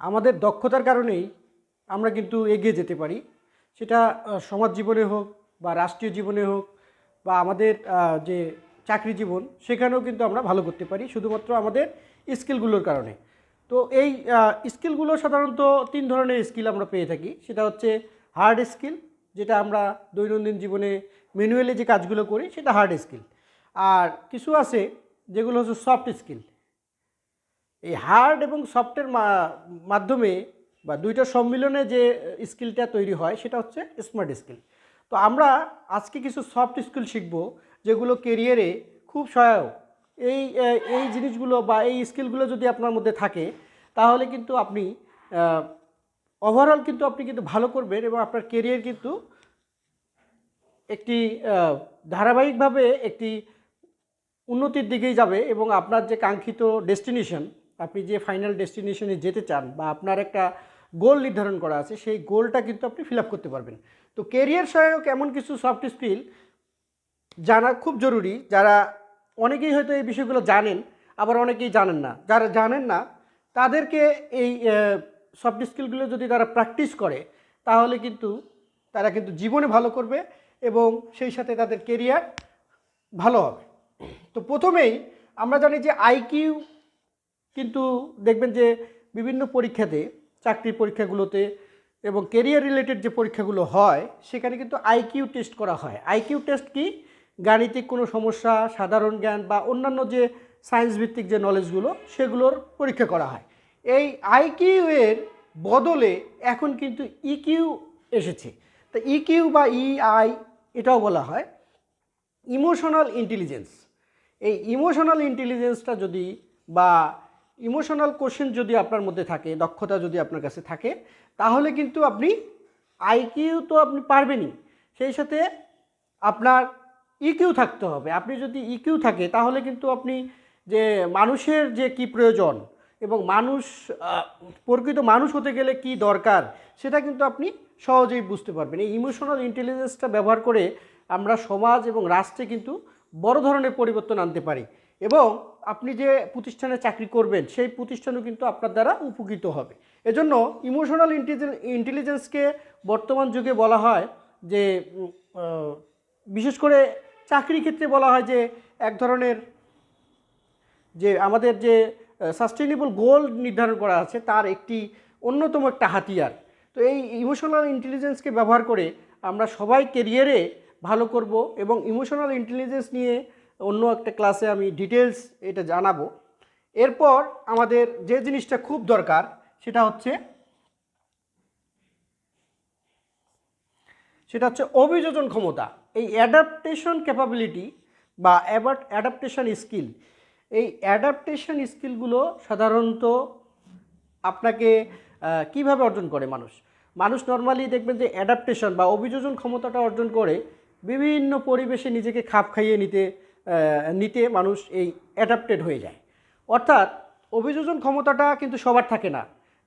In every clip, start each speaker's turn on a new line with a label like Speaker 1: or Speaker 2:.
Speaker 1: আমাদের দক্ষতার কারণেই আমরা কিন্তু এগিয়ে যেতে পারি। সেটা সমাজ জীবনে হোক বা রাষ্ট্রীয় জীবনে হোক বা আমাদের যে চাকরি জীবন, সেখানেও কিন্তু আমরা ভালো করতে পারি, শুধুমাত্র আমাদের স্কিলগুলোর কারণে। তো এই স্কিলগুলো সাধারণত তিন ধরনের স্কিল আমরা পেয়ে থাকি। সেটা হচ্ছে হার্ড স্কিল, যেটা আমরা দৈনন্দিন জীবনে ম্যানুয়ালি যে কাজগুলো করি, সেটা হার্ড স্কিল। আর কিছু আছে যেগুলো হচ্ছে সফট স্কিল। এই হার্ড এবং সফটের মাধ্যমে বা দুইটা সম্মিলনে যে স্কিলটা তৈরি হয় সেটা হচ্ছে স্মার্ট স্কিল। তো আমরা আজকে কিছু সফট স্কিল শিখব যেগুলো কেরিয়ারে খুব সহায়ক। এই এই জিনিসগুলো বা এই স্কিলগুলো যদি আপনার মধ্যে থাকে, তাহলে কিন্তু আপনি ওভারঅল কিন্তু আপনি কিন্তু ভালো করবেন এবং আপনার কেরিয়ার কিন্তু একটি ধারাবাহিকভাবে একটি উন্নতির দিকেই যাবে এবং আপনার যে কাঙ্ক্ষিত ডেস্টিনেশন আপনি যে ফাইনাল ডেস্টিনেশনে যেতে চান বা আপনার একটা গোল নির্ধারণ করা আছে, সেই গোলটা কিন্তু আপনি ফিল আপ করতে পারবেন। তো কেরিয়ার সহায়ক এমন কিছু সফট স্কিল জানা খুব জরুরি। যারা অনেকেই হয়তো এই বিষয়গুলো জানেন, আবার অনেকেই জানেন না। যারা জানেন না, তাদেরকে এই সফট স্কিলগুলো যদি তারা প্র্যাকটিস করে, তাহলে কিন্তু তারা কিন্তু জীবনে ভালো করবে এবং সেই সাথে তাদের কেরিয়ার ভালো হবে। তো প্রথমেই আমরা জানি যে আইকিউ কিন্তু দেখবেন যে বিভিন্ন পরীক্ষাতে, চাকরির পরীক্ষাগুলোতে এবং কেরিয়ার রিলেটেড যে পরীক্ষাগুলো হয়, সেখানে কিন্তু আইকিউ টেস্ট করা হয়। আইকিউ টেস্ট কি? গাণিতিক কোনো সমস্যা, সাধারণ জ্ঞান বা অন্যান্য যে সায়েন্স ভিত্তিক যে নলেজগুলো সেগুলোর পরীক্ষা করা হয়। এই আইকিউ এর বদলে এখন কিন্তু ইকিউ এসেছে। তা ইকিউ বা ইআই এটাও বলা হয় ইমোশনাল ইন্টেলিজেন্স এই ইমোশনাল ইন্টেলিজেন্সটা যদি বা ইমোশনাল কোশ্চেন যদি আপনার মধ্যে থাকে, দক্ষতা যদি আপনার কাছে থাকে, তাহলে কিন্তু আপনি আইকিউ তো আপনি পারবেনই। সেই সাথে আপনার ইকিউ থাকতে হবে। আপনি যদি ইকিউ থাকে, তাহলে কিন্তু আপনি যে মানুষের যে কি প্রয়োজন এবং মানুষ প্রকৃত মানুষ হতে গেলে কি দরকার, সেটা কিন্তু আপনি সহজেই বুঝতে পারবেন। এই ইমোশনাল ইন্টেলিজেন্সটা ব্যবহার করে আমরা সমাজ এবং রাষ্ট্রে কিন্তু বড় ধরনের পরিবর্তন আনতে পারি। এবং আপনি যে প্রতিষ্ঠানে চাকরি করবেন, সেই প্রতিষ্ঠানও কিন্তু আপনার দ্বারা উপকৃত হবে। এজন্য ইমোশনাল ইন্টেলিজেন্সকে বর্তমান যুগে বলা হয় যে বিশেষ করে চাকরি ক্ষেত্রে বলা হয় যে, এক ধরনের যে আমাদের যে সাস্টেনেবল গোল নির্ধারণ করা আছে, তার একটি অন্যতম একটা হাতিয়ার। তো এই ইমোশনাল ইন্টেলিজেন্সকে ব্যবহার করে আমরা সবাই কেরিয়ারে ভালো করব এবং ইমোশনাল ইন্টেলিজেন্স নিয়ে অন্য একটা ক্লাসে আমি ডিটেলস এটা জানাব। এরপর আমাদের যে জিনিসটা খুব দরকার, সেটা হচ্ছে সেটা হচ্ছে অভিযোজন ক্ষমতা। এই অ্যাডাপ্টেশন ক্যাপাবিলিটি বা অ্যাডাপ্টেশন স্কিল এই অ্যাডাপ্টেশন স্কিলগুলো সাধারণত আপনাকে কীভাবে অর্জন করে মানুষ? মানুষ নর্মালি দেখবেন যে অ্যাডাপ্টেশন বা অভিযোজন ক্ষমতাটা অর্জন করে বিভিন্ন পরিবেশে নিজেকে খাপ খাইয়ে নিতে নিতে মানুষ এই অ্যাডাপ্টেড হয়ে যায়। অর্থাৎ অভিযোজন ক্ষমতাটা কিন্তু সবার থাকে না।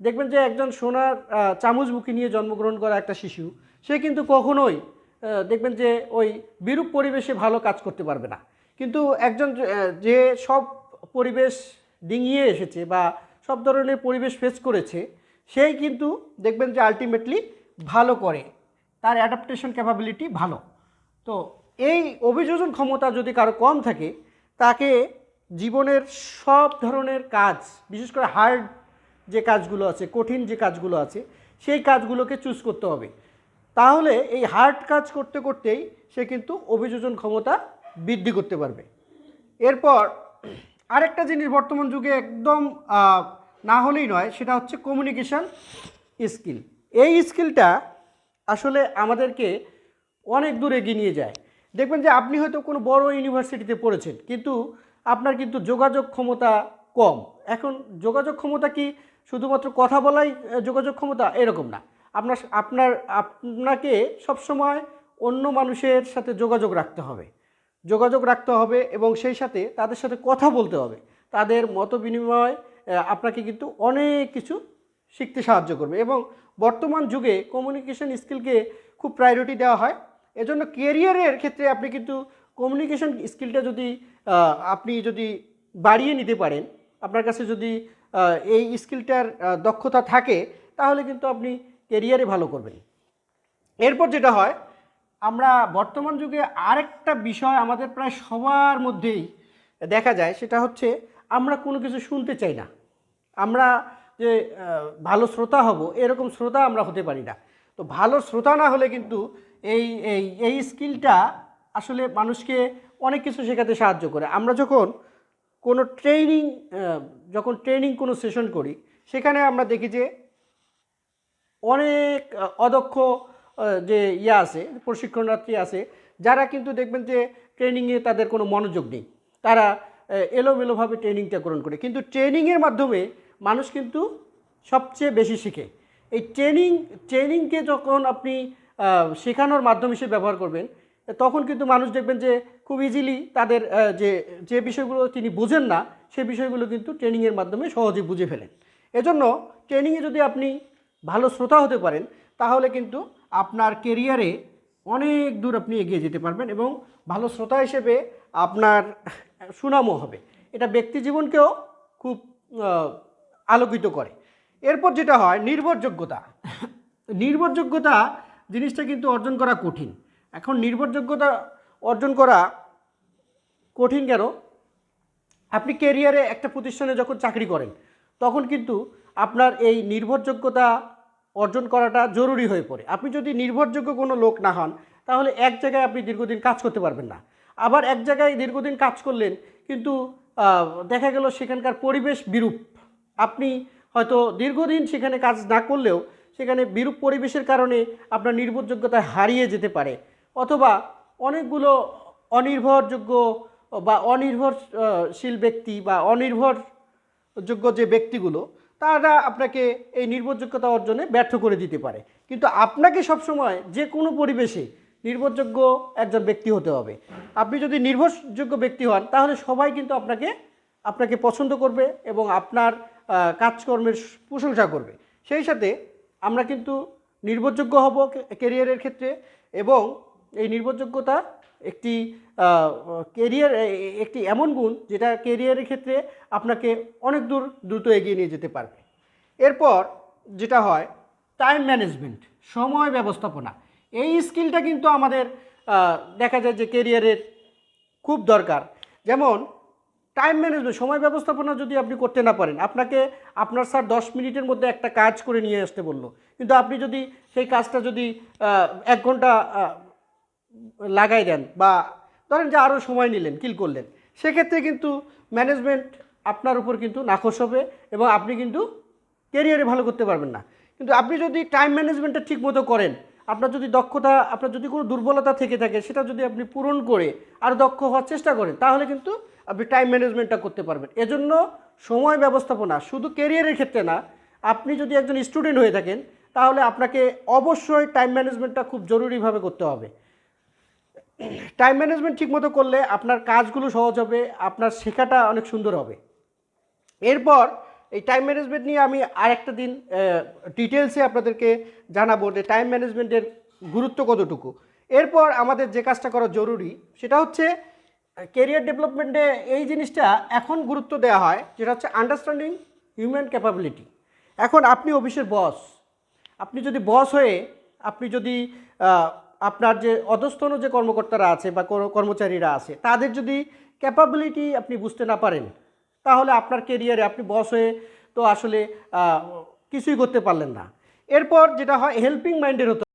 Speaker 1: দেখবেন যে একজন সোনার চামচ বুকি নিয়ে জন্মগ্রহণ করা একটা শিশু, সে কিন্তু কখনোই দেখবেন যে ওই বিরূপ পরিবেশে ভালো কাজ করতে পারবে না। কিন্তু একজন যে সব পরিবেশ ডিঙিয়ে এসেছে বা সব ধরনের পরিবেশ ফেস করেছে, সেই কিন্তু দেখবেন যে আলটিমেটলি ভালো করে। তার অ্যাডাপ্টেশন ক্যাপাবিলিটি ভালো। তো এই অভিযোজন ক্ষমতা যদি কারও কম থাকে, তাকে জীবনের সব ধরনের কাজ, বিশেষ করে হার্ড যে কাজগুলো আছে, কঠিন যে কাজগুলো আছে, সেই কাজগুলোকে চুজ করতে হবে। তাহলে এই হার্ড কাজ করতে করতেই সে কিন্তু অভিযোজন ক্ষমতা বৃদ্ধি করতে পারবে। এরপর আরেকটা জিনিস বর্তমান যুগে একদম না হলেই নয়, সেটা হচ্ছে কমিউনিকেশান স্কিল এই স্কিলটা আসলে আমাদেরকে অনেক দূর এগিয়ে নিয়ে যায়। দেখবেন যে আপনি হয়তো কোনো বড় ইউনিভার্সিটিতে পড়েছেন, কিন্তু আপনার কিন্তু যোগাযোগ ক্ষমতা কম। এখন যোগাযোগ ক্ষমতা কি? শুধুমাত্র কথা বলাই যোগাযোগ ক্ষমতা এরকম না। আপনার আপনার, আপনাকে সবসময় অন্য মানুষের সাথে যোগাযোগ রাখতে হবে। যোগাযোগ রাখতে হবে এবং সেই সাথে তাদের সাথে কথা বলতে হবে। তাদের মত বিনিময় আপনাকে কিন্তু অনেক কিছু শিখতে সাহায্য করবে। এবং বর্তমান যুগে কমিউনিকেশন স্কিলকে খুব প্রায়োরিটি দেওয়া হয়। এজন্য কেরিয়ারের ক্ষেত্রে আপনি কিন্তু কমিউনিকেশন স্কিলটা যদি আপনি যদি বাড়িয়ে নিতে পারেন, আপনার কাছে যদি এই স্কিলটার দক্ষতা থাকে, তাহলে কিন্তু আপনি কেরিয়ারে ভালো করবেন। এরপর যেটা হয়, আমরা বর্তমান যুগে আরেকটা বিষয় আমাদের প্রায় সবার মধ্যেই দেখা যায়, সেটা হচ্ছে আমরা কোনো কিছু শুনতে চাই না। আমরা যে ভালো শ্রোতা হব, এরকম শ্রোতা আমরা হতে পারি না। তো ভালো শ্রোতা না হলে কিন্তু এই এই এই স্কিলটা আসলে মানুষকে অনেক কিছু শেখাতে সাহায্য করে। আমরা যখন কোনো ট্রেনিং যখন ট্রেনিং কোনো সেশন করি, সেখানে আমরা দেখি যে অনেক অদক্ষ যে ইয়ে আছে, প্রশিক্ষণার্থী আছে, যারা কিন্তু দেখবেন যে ট্রেনিংয়ে তাদের কোনো মনোযোগ নেই। তারা এলোমেলোভাবে ট্রেনিংটা গ্রহণ করে। কিন্তু ট্রেনিংয়ের মাধ্যমে মানুষ কিন্তু সবচেয়ে বেশি শিখে। এই ট্রেনিং ট্রেনিংকে যখন আপনি শেখানোর মাধ্যম হিসেবে ব্যবহার করবেন, তখন কিন্তু মানুষ দেখবেন যে খুব ইজিলি তাদের যে যে বিষয়গুলো তিনি বোঝেন না সেই বিষয়গুলো কিন্তু ট্রেনিংয়ের মাধ্যমে সহজে বুঝে ফেলেন। এজন্য ট্রেনিংয়ে যদি আপনি ভালো শ্রোতা হতে পারেন, তাহলে কিন্তু আপনার কেরিয়ারে অনেক দূর আপনি এগিয়ে যেতে পারবেন এবং ভালো শ্রোতা হিসেবে আপনার সুনামও হবে। এটা ব্যক্তি জীবনকেও খুব আলোকিত করে। এরপর যেটা হয়, নির্ভরযোগ্যতা। নির্ভরযোগ্যতা জিনিসটা কিন্তু অর্জন করা কঠিন। এখন নির্ভরযোগ্যতা অর্জন করা কঠিন কেন? আপনি কেরিয়ারে একটা প্রতিষ্ঠানে যখন চাকরি করেন, তখন কিন্তু আপনার এই নির্ভরযোগ্যতা অর্জন করাটা জরুরি হয়ে পড়ে। আপনি যদি নির্ভরযোগ্য কোনো লোক না হন, তাহলে এক জায়গায় আপনি দীর্ঘদিন কাজ করতে পারবেন না। আবার এক জায়গায় দীর্ঘদিন কাজ করলেন, কিন্তু দেখা গেল সেখানকার পরিবেশ বিরূপ। আপনি হয়তো দীর্ঘদিন সেখানে কাজ না করলেও সেখানে বিরূপ পরিবেশের কারণে আপনার নির্ভরযোগ্যতা হারিয়ে যেতে পারে। অথবা অনেকগুলো অনির্ভরযোগ্য বা অনির্ভরশীল ব্যক্তি বা অনির্ভরযোগ্য যে ব্যক্তিগুলো, তারা আপনাকে এই নির্ভরযোগ্যতা অর্জনে ব্যর্থ করে দিতে পারে। কিন্তু আপনাকে সবসময় যে কোনো পরিবেশে নির্ভরযোগ্য একজন ব্যক্তি হতে হবে। আপনি যদি নির্ভরযোগ্য ব্যক্তি হন, তাহলে সবাই কিন্তু আপনাকে আপনাকে পছন্দ করবে এবং আপনার কাজকর্মের প্রশংসা করবে। সেই সাথে আমরা কিন্তু নির্ভরযোগ্য হব কেরিয়ারের ক্ষেত্রে এবং এই নির্ভরযোগ্যতা একটি কেরিয়ার একটি এমন গুণ যেটা কেরিয়ারের ক্ষেত্রে আপনাকে অনেক দূর দ্রুত এগিয়ে নিয়ে যেতে পারবে। এরপর যেটা হয় টাইম ম্যানেজমেন্ট সময় ব্যবস্থাপনা। এই স্কিলটা কিন্তু আমাদের দেখা যায় যে কেরিয়ারের খুব দরকার। যেমন টাইম ম্যানেজমেন্ট সময় ব্যবস্থাপনা যদি আপনি করতে না পারেন, আপনাকে আপনার স্যার দশ মিনিটের মধ্যে একটা কাজ করে নিয়ে আসতে বলল। কিন্তু আপনি যদি সেই কাজটা যদি এক ঘণ্টা লাগাই দেন বা ধরেন যে আরও সময় নিলেন কিল করলেন, সেক্ষেত্রে কিন্তু ম্যানেজমেন্ট আপনার উপর কিন্তু নাকশ হবে এবং আপনি কিন্তু ক্যারিয়ারে ভালো করতে পারবেন না। কিন্তু আপনি যদি টাইম ম্যানেজমেন্টটা ঠিক মতো করেন, আপনার যদি দক্ষতা, আপনার যদি কোনো দুর্বলতা থেকে থাকে, সেটা যদি আপনি পূরণ করে আর দক্ষ হওয়ার চেষ্টা করেন, তাহলে কিন্তু আপনি টাইম ম্যানেজমেন্টটা করতে পারবেন। এজন্য সময় ব্যবস্থাপনা শুধু কেরিয়ারের ক্ষেত্রে না, আপনি যদি একজন স্টুডেন্ট হয়ে থাকেন, তাহলে আপনাকে অবশ্যই টাইম ম্যানেজমেন্টটা খুব জরুরিভাবে করতে হবে। টাইম ম্যানেজমেন্ট ঠিকমতো করলে আপনার কাজগুলো সহজ হবে, আপনার শেখাটা অনেক সুন্দর হবে। এরপর এই টাইম ম্যানেজমেন্ট নিয়ে আমি আরেকটা দিন ডিটেলসে আপনাদেরকে জানাব যে টাইম ম্যানেজমেন্টের গুরুত্ব কতটুকু। এরপর আমাদের যে কাজটা করা জরুরি, সেটা হচ্ছে কেরিয়ার ডেভেলপমেন্টে এই জিনিসটা এখন গুরুত্ব দেওয়া হয়, যেটা হচ্ছে আন্ডারস্ট্যান্ডিং হিউম্যান ক্যাপাবিলিটি এখন আপনি অফিসের বস আপনি যদি বস হয়ে, আপনি যদি আপনার যে অধস্তন যে কর্মকর্তারা আছে বা কর- কর্মচারীরা আছে, তাদের যদি ক্যাপাবিলিটি আপনি বুঝতে না পারেন, তাহলে আপনার কেরিয়ারে আপনি বস হয়ে তো আসলে কিছুই করতে পারলেন না। এরপর যেটা হয় হেল্পিং মাইন্ডের হতে